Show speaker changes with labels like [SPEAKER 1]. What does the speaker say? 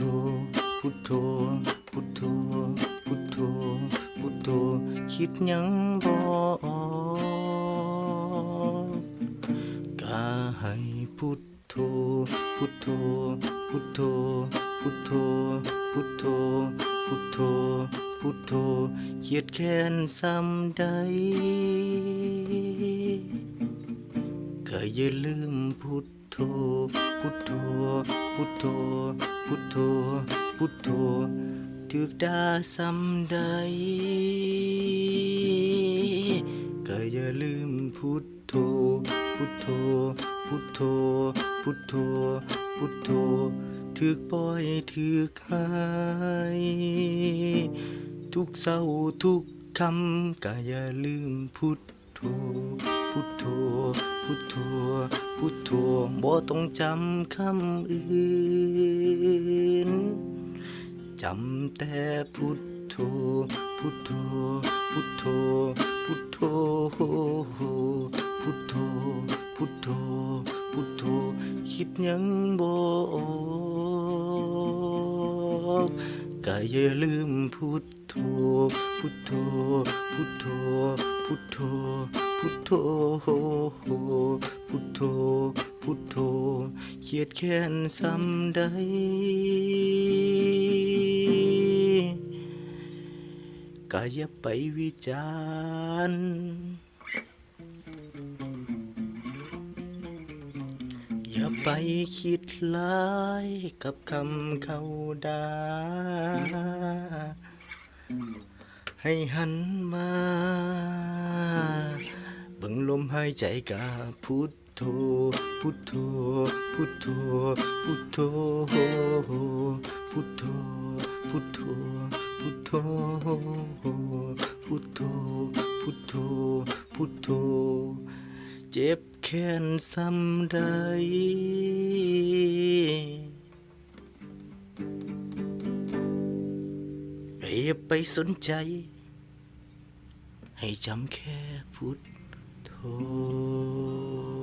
[SPEAKER 1] พุทโธพุทโธพุทโธพุทโธคิดยังบ่ออกกาให้พุทโธพุทโธพุทโธพุทโธพุทโธพุทโธพุทโธเขียดแค้นซ้ำใด ก็อย่าลืมพุทโธ พุทโธ พุทโธ พุทโธ พุทโธถึกดาซ้ำใดก็อย่าลืมพุทโธ พุทโธ พุทโธ พุทโธ พุทโธถึกปล่อยถึกหายทุกเศร้าทุกคำก็อย่าลืมพุทโธ พุทโธพุทโธพุทโธบ่ต้องจำคำอื่นจำแต่พุทโธพุทโธพุทโธพุทโธพุทโธพุทโธพุทโธคิดยังบ่ก็อย่าลืมพุทโธพุทโธพุทโธพุทโธ พุทโธพุทโธพุทโธเขียดแค้นซ้ำใดก็อย่าไปวิจารณ์อย่าไปคิดลายกับคำเขาดาให้หันมา งลมหายใจกับพุทโธ พุทโธ พุทโธ พุทโธ พุทโธ พุทโธ พุทโธ พุทโธ พุทโธ พุทโธ เจ็บแค้นซ้ำใดอย่าไปสนใจ ให้จำแค่พุทโ Oh.